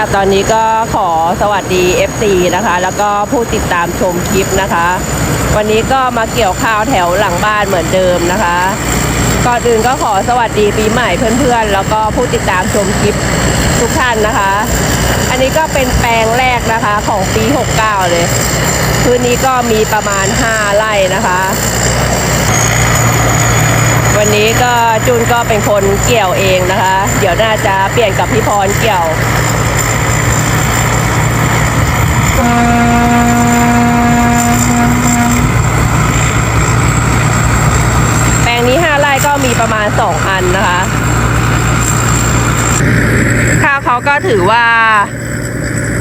ค่ะตอนนี้ก็ขอสวัสดี FC นะคะ แล้วก็ผู้ติดตามชมคลิปนะคะ วันนี้ก็มาเกี่ยวข้าวแถวหลังบ้านเหมือนเดิมนะคะก่อนอื่นก็ขอสวัสดีปีใหม่เพื่อนๆ แล้วก็ผู้ติดตามชมคลิปทุกท่านนะคะ อันนี้ก็เป็นแปลงแรกนะคะของปี 69 เลยพื้นนี้ก็มีประมาณ 5 ไร่นะคะ วันนี้ก็จูนก็เป็นคนเกี่ยวเองนะคะ เดี๋ยวน่าจะเปลี่ยนกับพี่พรเกี่ยว แปลงนี้ 5 ไร่ก็มีประมาณ 2 อันนะคะ ข้าว เขาก็ถือว่า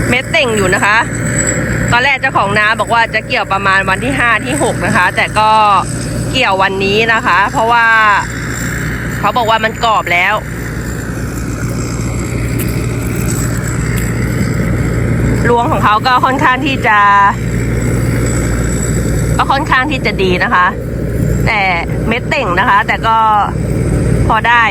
เม็ดเต่งอยู่นะคะ ตอนแรกเจ้าของนาบอกว่าจะเกี่ยวประมาณวันที่5ที่6นะคะ แต่ก็เกี่ยววันนี้นะคะ เพราะว่าเขาบอกว่ามันกรอบแล้วรวงของเขาก็ค่อนข้างที่จะ ก็ค่อนข้างที่จะดีนะคะ แต่เม็ดเต่งนะคะ แต่ก็พอได้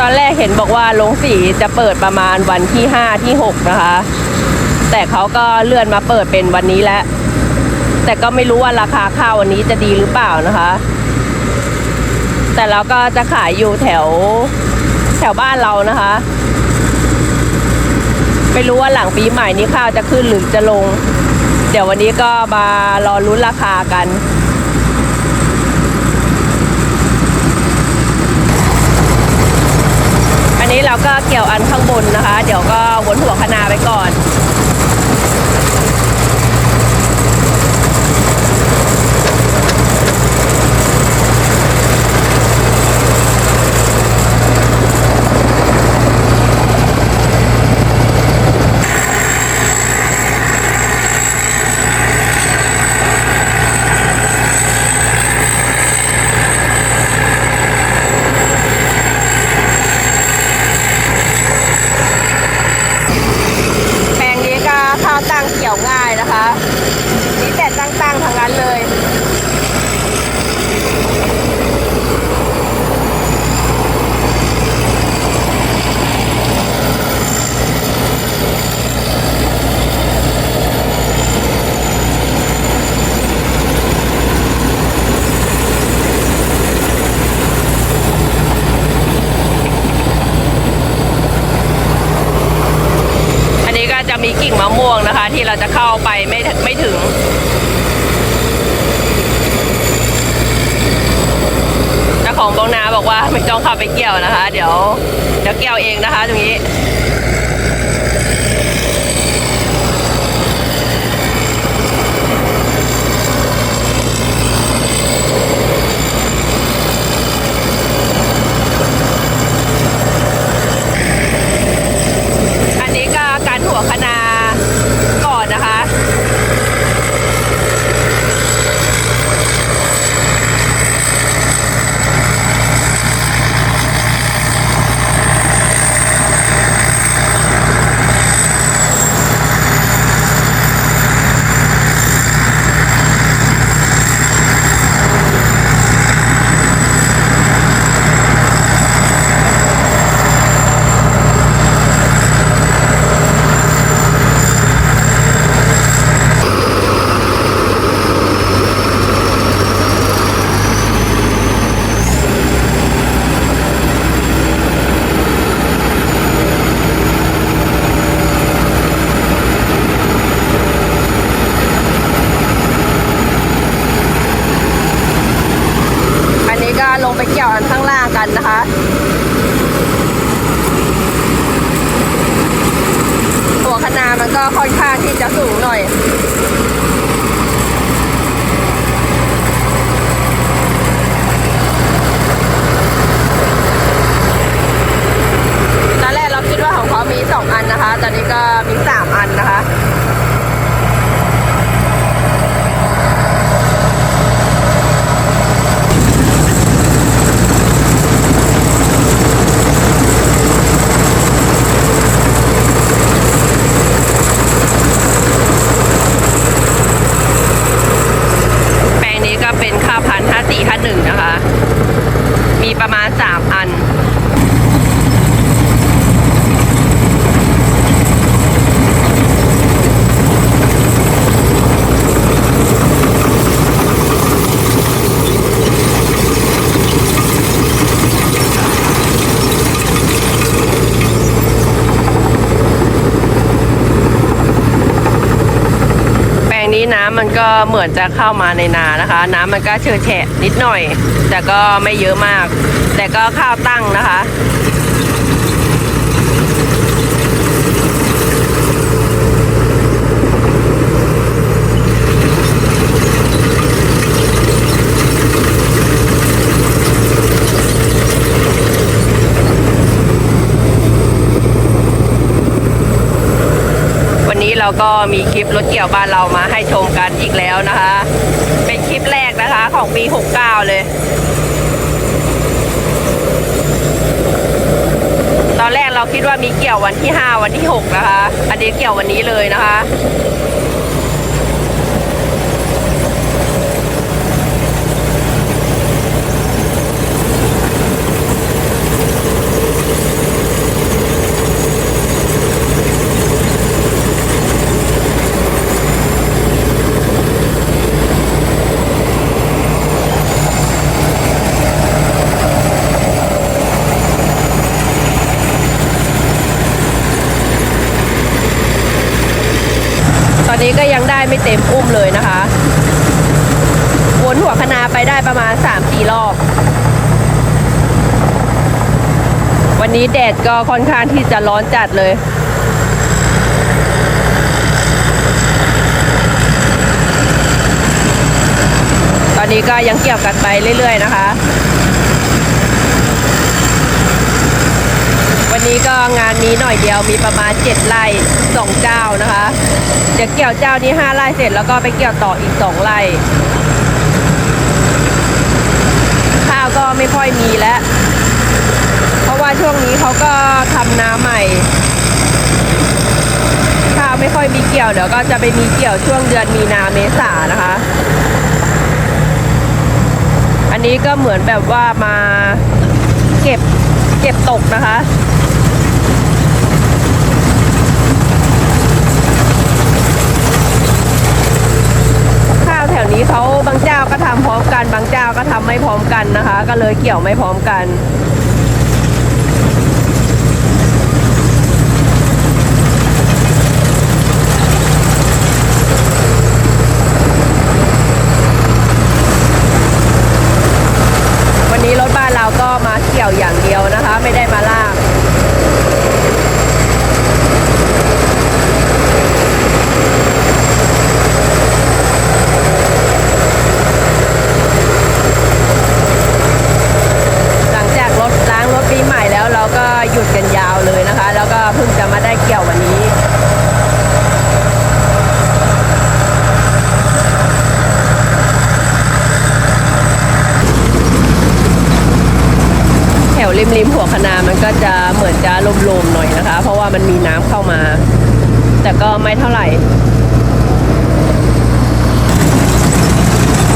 ตอนแรกเห็นบอกว่าลงสีจะเปิดประมาณวันที่ 5 ที่ 6 นะคะ แต่เขาก็เลื่อนมาเปิดเป็นวันนี้แล้วแต่ก็ไม่รู้ว่าราคาข้าววันนี้จะดีหรือเปล่านะคะ แต่เราก็จะขายอยู่แถวแถวบ้านเรานะคะ ไม่รู้ว่าหลังปีใหม่นี้ข้าวจะขึ้นหรือจะลง เดี๋ยววันนี้ก็มารอลุ้นราคากัน นนี้เราก็เกี่ยวอันข้างบนนะคะ เดี๋ยวก็วนหัวคะนาไปก่อน แปลงนี้ก็ข้าวตั้งเกี่ยวง่ายนะคะ มีแต่ตั้งๆทั้งนั้นเลย อันนี้ก็จะมีกิ่งมะม่วงนะคะ ที่ เราจะเข้าไปไม่ไม่ถึงเจ้าของบองนาบอกว่าไม่ต้องเข้าไปเกี่ยวนะคะ เดี๋ยวเดี๋ยวเกี่ยวเองนะคะ ตรงนี้ อันนี้ก็การหัวคะนาก่อนนะคะ อันนี้ก็ลงไปเกี่ยวอันข้างล่างกันนะคะ หัว คะนามันก็ค่อนข้างที่จะสูงหน่อย ตอนแรกเราคิดว่าของเขามีสองอันนะคะ ตอนนี้ก็มีสามอันนะคะำมันก็ เหมือนจะเข้ามาในนานะคะ น้ำมันก็เฉอแฉะนิดหน่อย แต่ก็ไม่เยอะมาก แต่ก็ข้าวตั้งนะคะ นี้เราก็มีคลิปรถเกี่ยวบ้านเรามาให้ชมกันอีกแล้วนะคะ เป็นคลิปแรกนะคะของปี 69 เลย ตอนแรกเราคิดว่ามีเกี่ยววันที่ 5 วันที่ 6 นะคะ อันนี้เกี่ยววันนี้เลยนะคะ ตอนนี้ก็ยังได้ไม่ เต็มอุ้มเลยนะคะ วนหัวคณาไปได้ประมาณ 3-4 รอบ วันนี้แดดก็ค่อนข้างที่จะร้อนจัดเลยตอนนี้ก็ยังเกี่ยวกันไปเรื่อย ๆ นะคะ วันนี้ก็งานนี้หน่อยเดียวมีประมาณ 7 ไร่ 2 เจ้านะคะ เดี๋ยวเกี่ยวเจ้านี้ 5 ไร่เสร็จแล้วก็ไปเกี่ยวต่ออีก 2 ไร่ ข้าวก็ไม่ค่อยมีแล้ว เพราะว่าช่วงนี้เขาก็ทำนาใหม่ ข้าวไม่ค่อยมีเกี่ยวเดี๋ยวก็จะไปมีเกี่ยวช่วงเดือนมีนาเมษานะคะ อันนี้ก็เหมือนแบบว่ามาเก็บเก็บตกนะคะ ข้าวแถวนี้เขาบางเจ้าก็ทำพร้อม กันบางเจ้าก็ทำไม่พร้อมกันนะคะ ก็เลยเกี่ยวไม่พร้อมกันวันนี้รถบ้านเราก็มาเกี่ยวอย่างเดียวนะคะ ไม่ได้มาลาก หลังจากรถล้างรถปีใหม่แล้วเราก็หยุดกันยาวเลยนะคะ แล้วก็เพิ่งจะมาได้เกี่ยววันนี้ แถวริมริมๆหัวคะนามันก็จะเหมือนจะลมๆหน่อยนะคะ เพราะว่ามันมีน้ำเข้ามา แต่ก็ไม่เท่าไหร่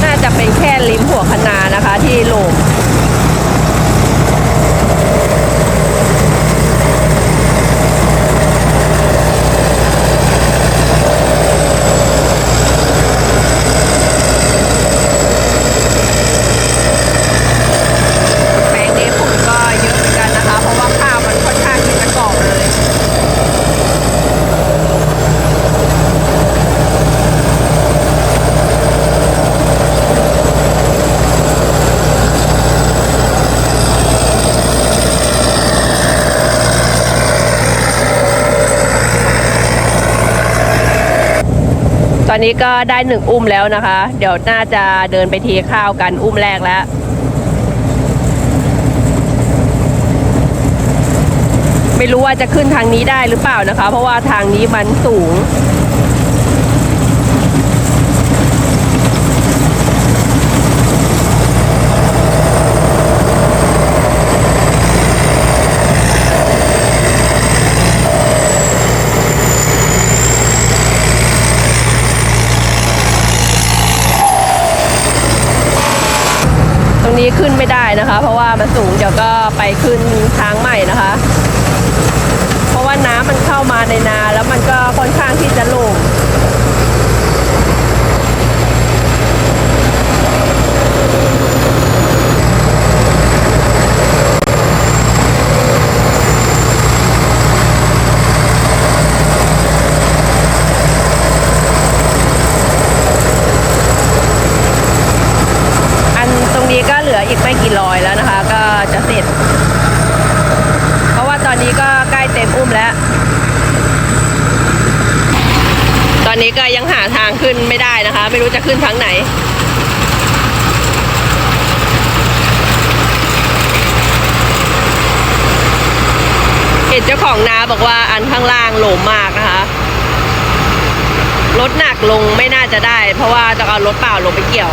น่าจะเป็นแค่ริมหัวคะนานะคะ ที่โลม แปลงนี้ฝุ่นก็เยอะเหมือนกันนะคะ เพราะว่าข้าวมันค่อนข้างที่จะกรอบเลย ต อนนี้ก็ได้หนึ่งอุ้มแล้วนะคะ เดี๋ยวน่าจะเดินไปเทข้าวกันอุ้มแรกแล้วไม่รู้ว่าจะขึ้นทางนี้ได้หรือเปล่านะคะ เพราะว่าทางนี้มันสูง รงนี้ขึ้นไม่ได้นะคะ เพราะว่ามันสูงเดี๋ยวก็ไปขึ้นทางใหม่นะคะ เพราะว่าน้ำมันเข้ามาในนาแล้วมันก็ค่อนข้างที่จะโล่ง อีกไม่กี่ร้อยแล้วนะคะ ก็จะเสร็จ เพราะว่าตอนนี้ก็ใกล้เต็มอุ้มแล้ว ตอนนี้ก็ยังหาทางขึ้นไม่ได้นะคะ ไม่รู้จะขึ้นทางไหนเห็นเจ้าของนาบอกว่าอันข้างล่างโหลมมากนะคะ รถหนักลงไม่น่าจะได้ เพราะว่าจะเอารถเปล่าลงไปเกี่ยว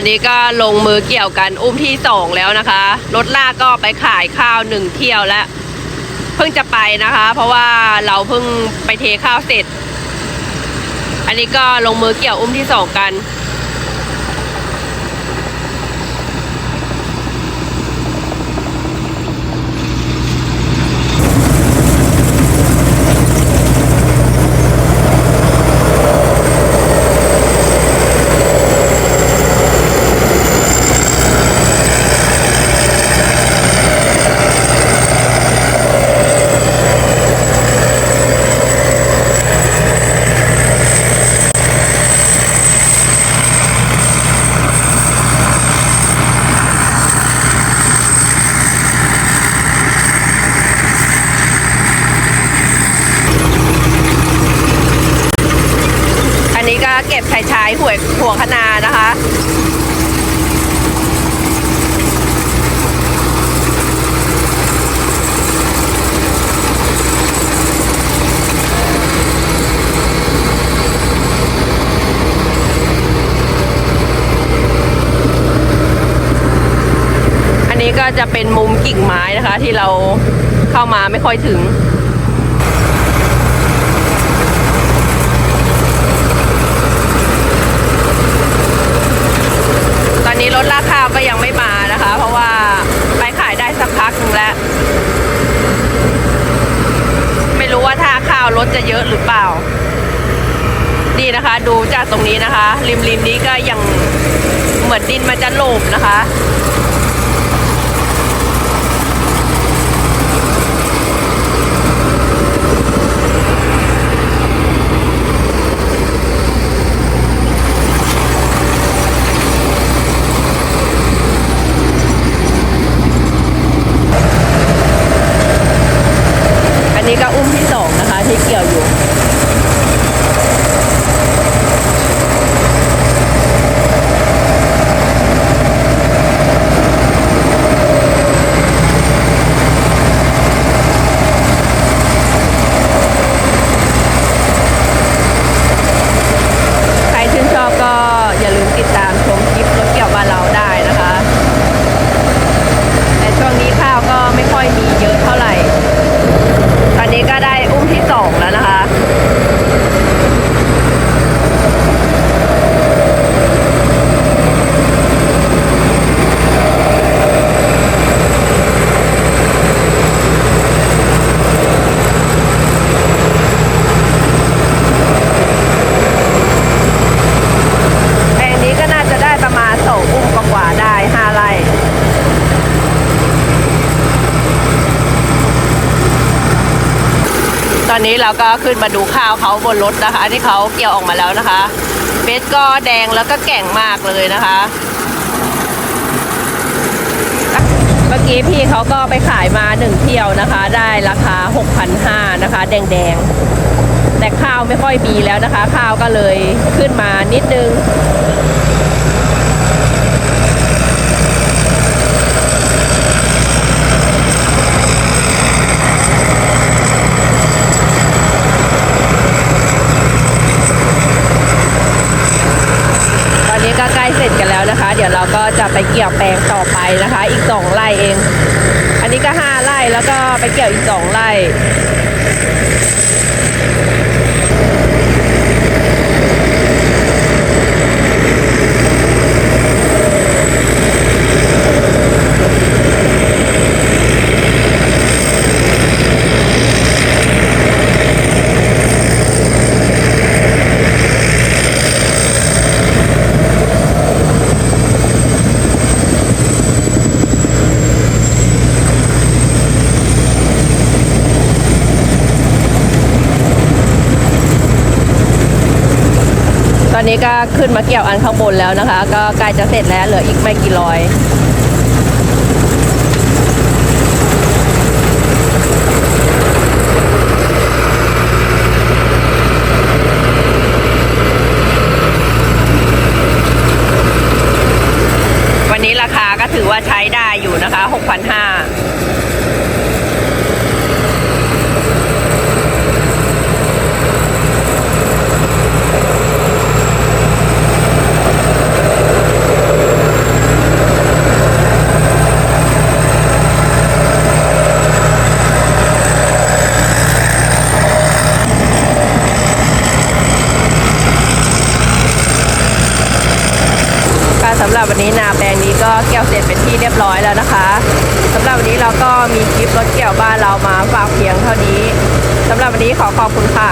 อนนี้ก็ลงมือเกี่ยวกันอุ้มที่สองแล้วนะคะ รถลากก็ไปขายข้าวหนึ่งเที่ยวแล้ว เพิ่งจะไปนะคะ เพราะว่าเราเพิ่งไปเทข้าวเสร็จ อันนี้ก็ลงมือเกี่ยวอุ้มที่สองกันอันนี้ก็เก็บชายชายหัวหัวคะนานะคะ อันนี้ ก็จะเป็นมุมกิ่งไม้นะคะ ที่เราเข้ามาไม่ค่อยถึง ตอนนี้รถลากข้าวก็ยังไม่มานะคะ เพราะว่าไปขายได้สักพักนึงแล้ว ไม่รู้ว่าถ้าข้าวรถจะเยอะหรือเปล่า นี่นะคะ ดูจากตรงนี้นะคะ ริมริมนี้ก็ยังเหมือนดินมันจะโลบนะคะ อันนี้ก็อุ้มที่สองนะคะ ที่เกี่ยวอยู่ ใครชื่นชอบก็อย่าลืมติดตามชมคลิปรถเกี่ยวบ้านเราได้นะคะ แต่ช่วงนี้ข้าวก็ไม่ค่อยมีเยอะเท่าไหร่ ตอนนี้ก็ได้อุ้มที่สองแล้วนะคะ แปลงนี้ก็น่าจะได้ประมาณสองอุ้มกว่าๆได้ห้าไร่ ต อนนี้เราก็ขึ้นมาดูข้าวเขาบนรถนะคะที่เขาเกี่ยวออกมาแล้วนะคะเม็ดก็แดงแล้วก็แก่งมากเลยนะคะ เมื่อกี้พี่เขาก็ไปขายมาหนึ่งเที่ยวนะคะ ได้ราคา 6,500นะคะ แดงๆแต่ข้าวไม่ค่อยมีแล้วนะคะ ข้าวก็เลยขึ้นมานิดนึง ไปเกี่ยวแปลงต่อไปนะคะ อีกสองไร่เอง อันนี้ก็ห้าไร่แล้วก็ไปเกี่ยวอีกส2 นี้ก็ขึ้นมาเกี่ยวอันข้างบนแล้วนะคะ ก็ใกล้จะเสร็จแล้วเหลืออีกไม่กี่ร้อย วันนี้ราคาก็ถือว่าใช้ได้อยู่นะคะ 6,500 ค่ะสำ หรับวันนี้นาแปลงนี้ก็เกี่ยวเสร็จเป็นที่เรียบร้อยแล้วนะคะสำหรับวันนี้เราก็มีคลิปรถเกี่ยวบ้านเรามาฝากเพียงเท่านี้สำหรับวันนี้ขอขอบคุณค่ะ